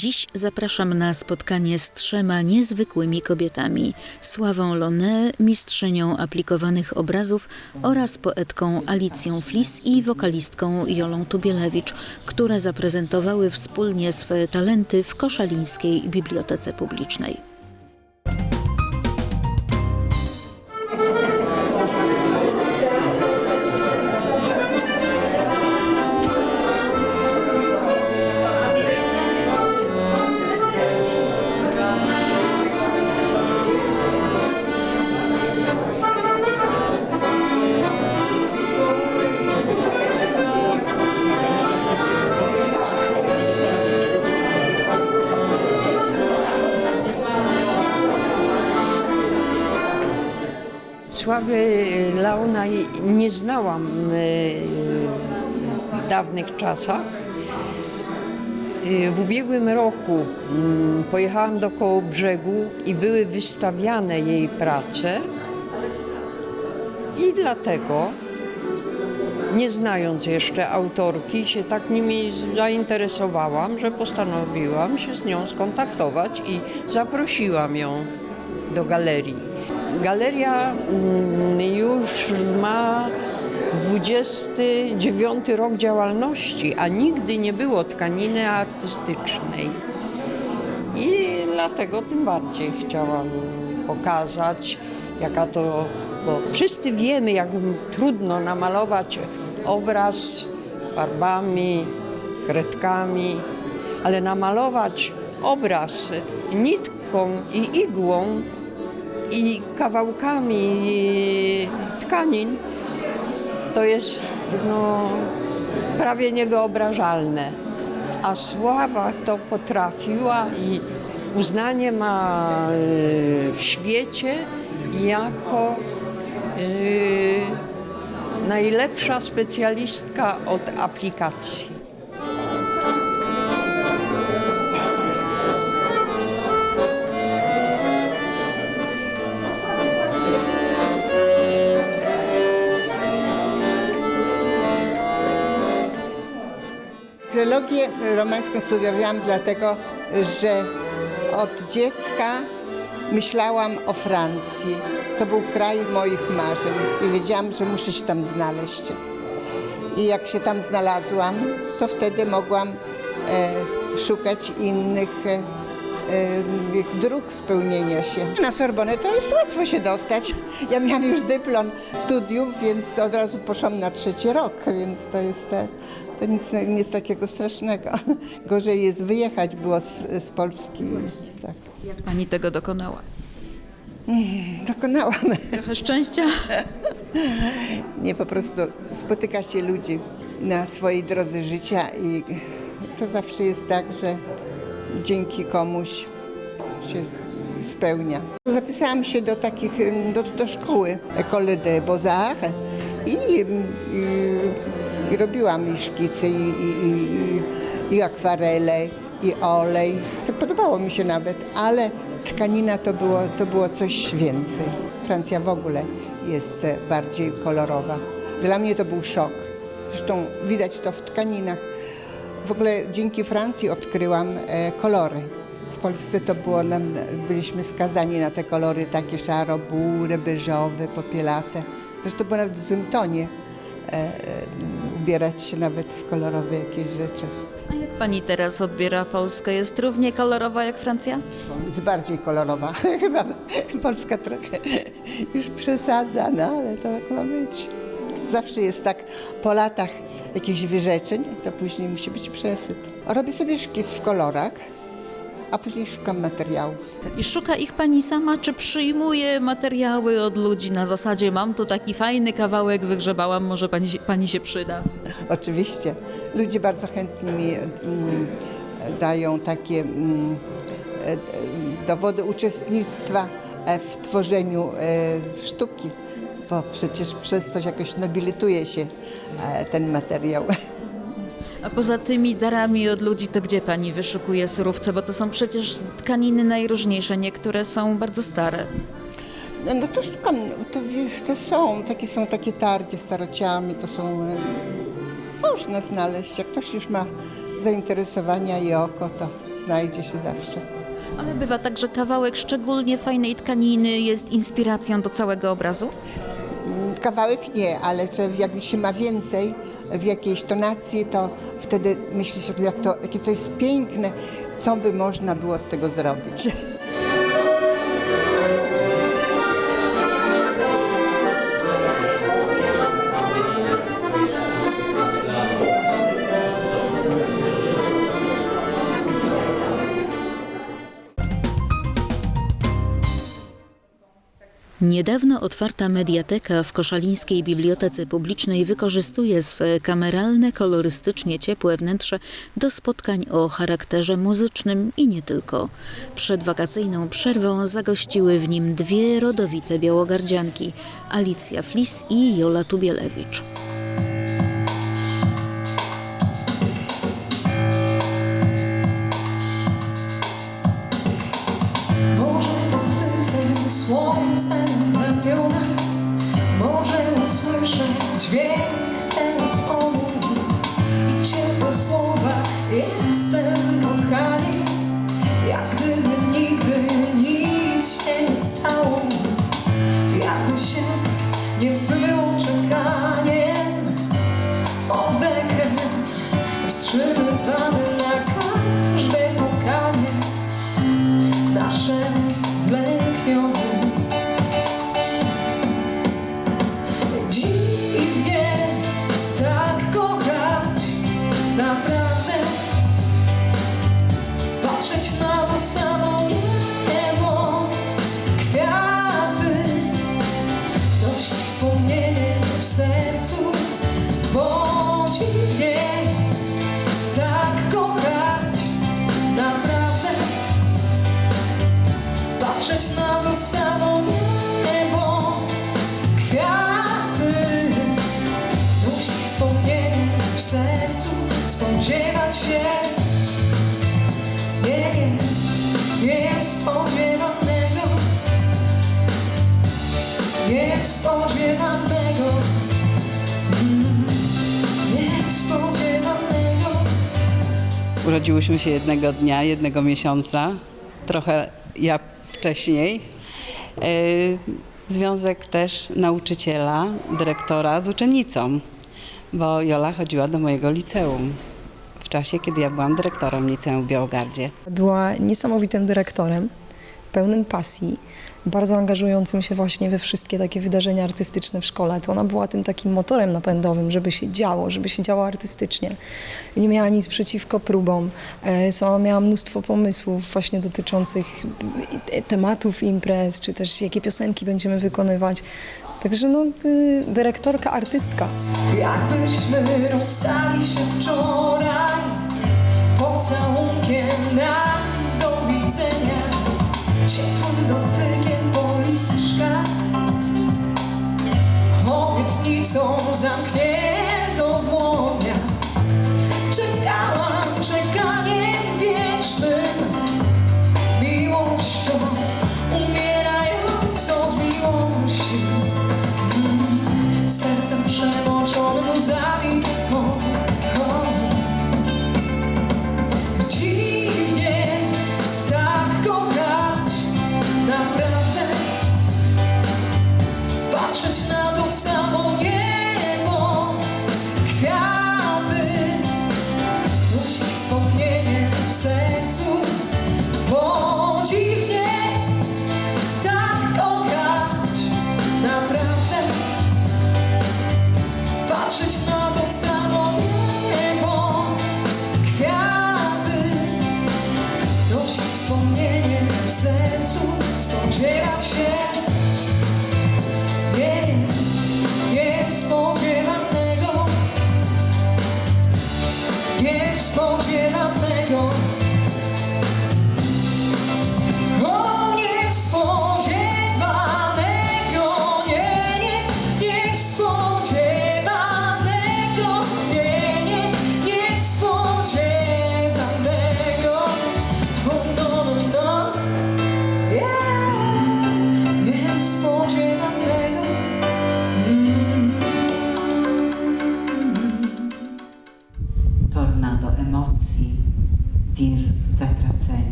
Dziś zapraszam na spotkanie z trzema niezwykłymi kobietami: Sławą Loné, mistrzynią aplikowanych obrazów oraz poetką Alicją Flis i wokalistką Jolą Tubielewicz, które zaprezentowały wspólnie swe talenty w Koszalińskiej Bibliotece Publicznej. Sławy Laona nie znałam e, w dawnych czasach. E, W ubiegłym roku mm, pojechałam do Kołobrzegu i były wystawiane jej prace i dlatego, nie znając jeszcze autorki, się tak nimi zainteresowałam, że postanowiłam się z nią skontaktować i zaprosiłam ją do galerii. Galeria mm, już ma 29 rok działalności, a nigdy nie było tkaniny artystycznej. I dlatego tym bardziej chciałam pokazać, jaka to. Bo wszyscy wiemy, jak trudno namalować obraz farbami, kredkami, ale namalować obraz nitką i igłą i kawałkami tkanin to jest no, prawie niewyobrażalne. A Sława to potrafiła i uznanie ma y, w świecie jako y, najlepsza specjalistka od aplikacji. Trylogię romańską studiowałam dlatego, że od dziecka myślałam o Francji. To był kraj moich marzeń i wiedziałam, że muszę się tam znaleźć. I jak się tam znalazłam, to wtedy mogłam e, szukać innych e, e, dróg spełnienia się. Na Sorbonę to jest łatwo się dostać. Ja miałam już dyplom studiów, więc od razu poszłam na trzeci rok, więc to jest e, to nic, nic takiego strasznego. Gorzej jest wyjechać było z, z Polski. Tak. Jak pani tego dokonała? Dokonałam. Trochę szczęścia? Nie po prostu spotyka się ludzi na swojej drodze życia i to zawsze jest tak, że dzięki komuś się spełnia. Zapisałam się do takich, do, do szkoły École de Beaux-Arts i, i, i robiłam i szkice, i, i, i, i akwarele, i olej. To podobało mi się nawet, ale tkanina to było, to było coś więcej. Francja w ogóle jest e, bardziej kolorowa. Dla mnie to był szok. Zresztą widać to w tkaninach. W ogóle dzięki Francji odkryłam e, kolory. W Polsce to było nam, byliśmy skazani na te kolory takie szaro-bury, beżowe, popielate. Zresztą było nawet w złym tonie e, ubierać się nawet w kolorowe jakieś rzeczy. A jak pani teraz odbiera Polskę? Jest równie kolorowa jak Francja? Jest bardziej kolorowa. Chyba Polska trochę już przesadza, no ale to tak ma być. Zawsze jest tak po latach jakichś wyrzeczeń, to później musi być przesyt. Robię sobie szkic w kolorach, a później szukam materiałów. I szuka ich pani sama, czy przyjmuje materiały od ludzi na zasadzie mam tu taki fajny kawałek, wygrzebałam, może pani, się- pani się przyda? Oczywiście. Ludzie bardzo chętnie mi mm, dają takie mm, e, e, dowody uczestnictwa e, w tworzeniu sztuki, bo przecież przez to jakoś nobilituje się ten materiał. A poza tymi darami od ludzi, to gdzie pani wyszukuje surowce? Bo to są przecież tkaniny najróżniejsze, niektóre są bardzo stare. No, no to szukam, to, to są, takie są takie targi starociami, to są, e, można znaleźć, jak ktoś już ma zainteresowania i oko, to znajdzie się zawsze. Ale bywa tak, że kawałek szczególnie fajnej tkaniny jest inspiracją do całego obrazu? Kawałek nie, ale jak się ma więcej w jakiejś tonacji, to wtedy myśli się, jak to, jakie to jest piękne, co by można było z tego zrobić. Niedawno otwarta mediateka w Koszalińskiej Bibliotece Publicznej wykorzystuje swe kameralne, kolorystycznie ciepłe wnętrze do spotkań o charakterze muzycznym i nie tylko. Przed wakacyjną przerwą zagościły w nim dwie rodowite białogardzianki Alicja Flis i Jola Tubielewicz. vem niespodziewanego, mm, niespodziewanego. Urodziłyśmy się jednego dnia, jednego miesiąca, trochę ja wcześniej. Yy, Związek też nauczyciela, dyrektora z uczennicą, bo Jola chodziła do mojego liceum w czasie, kiedy ja byłam dyrektorem liceum w Białogardzie. Była niesamowitym dyrektorem, pełnym pasji, bardzo angażującym się właśnie we wszystkie takie wydarzenia artystyczne w szkole. To ona była tym takim motorem napędowym, żeby się działo, żeby się działo artystycznie. Nie miała nic przeciwko próbom. E, Sama miała mnóstwo pomysłów właśnie dotyczących tematów imprez, czy też jakie piosenki będziemy wykonywać. Także no, y, dyrektorka, artystka. Jakbyśmy rozstali się wczoraj Pocałunkiem na do widzenia Ciepłym dotykiem policzka Obietnicą zamkniętą w dłoniach. Czekałam czekaniem wiecznym. Miłością umierającą z miłości. Sercem przemoczonym łzami. O,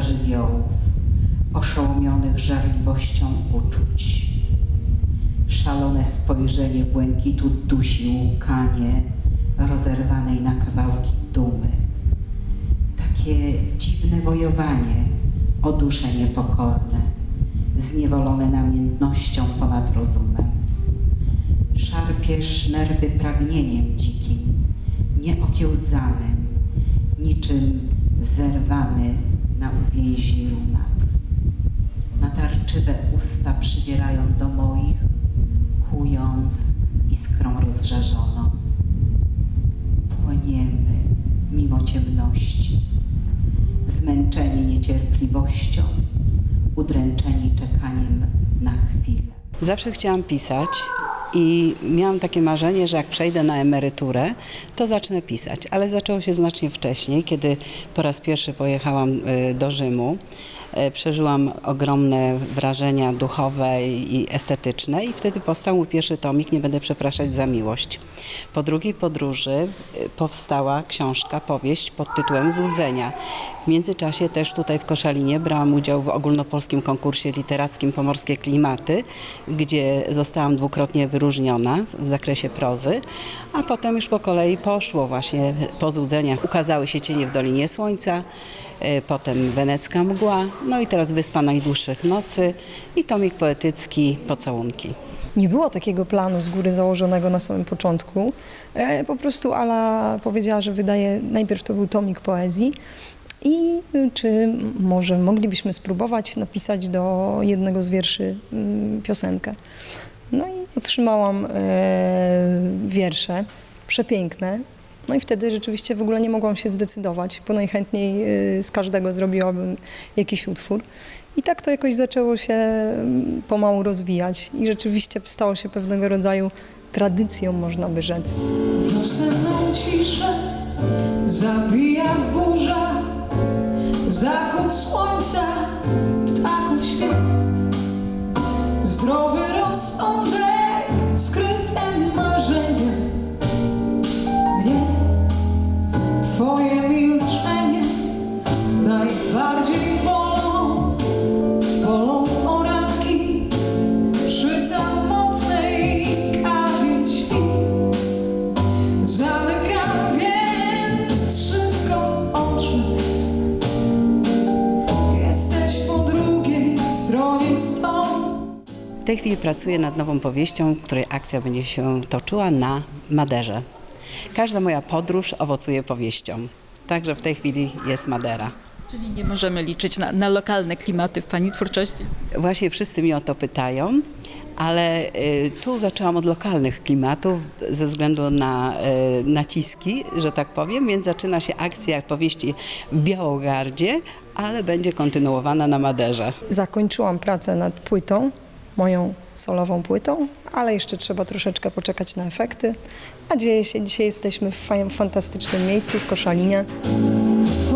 Żywiołów, oszołomionych żarliwością uczuć. Szalone spojrzenie błękitu dusi łkanie rozerwanej na kawałki dumy. Takie dziwne wojowanie, o dusze niepokorne, zniewolone namiętnością ponad rozumem. Szarpiesz nerwy pragnieniem dzikim, nieokiełzanym, niczym zerwany na uwięzi rumak. Natarczywe usta przybierają do moich, kując iskrą rozżarzoną. Płoniemy mimo ciemności, zmęczeni niecierpliwością, udręczeni czekaniem na chwilę. Zawsze chciałam pisać i miałam takie marzenie, że jak przejdę na emeryturę, to zacznę pisać. Ale zaczęło się znacznie wcześniej, kiedy po raz pierwszy pojechałam y, do Rzymu. Y, Przeżyłam ogromne wrażenia duchowe i estetyczne i wtedy powstał mój pierwszy tomik Nie będę przepraszać za miłość. Po drugiej podróży y, powstała książka, powieść pod tytułem Złudzenia. W międzyczasie też tutaj w Koszalinie brałam udział w ogólnopolskim konkursie literackim Pomorskie Klimaty, gdzie zostałam dwukrotnie wyróżniona w zakresie prozy, a potem już po kolei poszło właśnie po złudzeniach. Ukazały się Cienie w Dolinie Słońca, y, potem Wenecka Mgła, no i teraz Wyspa Najdłuższych Nocy i tomik poetycki Pocałunki. Nie było takiego planu z góry założonego na samym początku. E, Po prostu Ala powiedziała, że wydaje, najpierw to był tomik poezji i czy może moglibyśmy spróbować napisać do jednego z wierszy mm, piosenkę. No i otrzymałam e, wiersze, przepiękne. No i wtedy rzeczywiście w ogóle nie mogłam się zdecydować, bo najchętniej y, z każdego zrobiłabym jakiś utwór. I tak to jakoś zaczęło się mm, pomału rozwijać i rzeczywiście stało się pewnego rodzaju tradycją, można by rzec. Wiosenną ciszę zabija burza, zachód słońca, ptaków śpiew. Zdrowy rozsądek, skryte tej chwili pracuję nad nową powieścią, której akcja będzie się toczyła na Maderze. Każda moja podróż owocuje powieścią. Także w tej chwili jest Madera. Czyli nie możemy liczyć na, na lokalne klimaty w Pani twórczości? Właśnie wszyscy mnie o to pytają, ale y, tu zaczęłam od lokalnych klimatów ze względu na y, naciski, że tak powiem, więc zaczyna się akcja powieści w Białogardzie, ale będzie kontynuowana na Maderze. Zakończyłam pracę nad płytą, moją solową płytą, ale jeszcze trzeba troszeczkę poczekać na efekty. A dzieje się, dzisiaj jesteśmy w fantastycznym miejscu w Koszalinie. W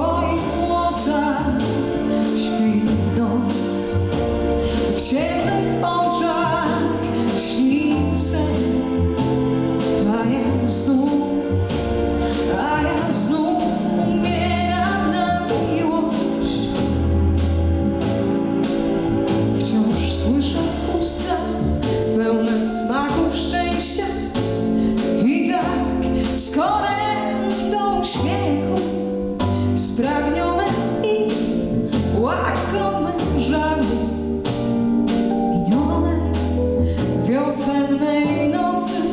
sen de inansın.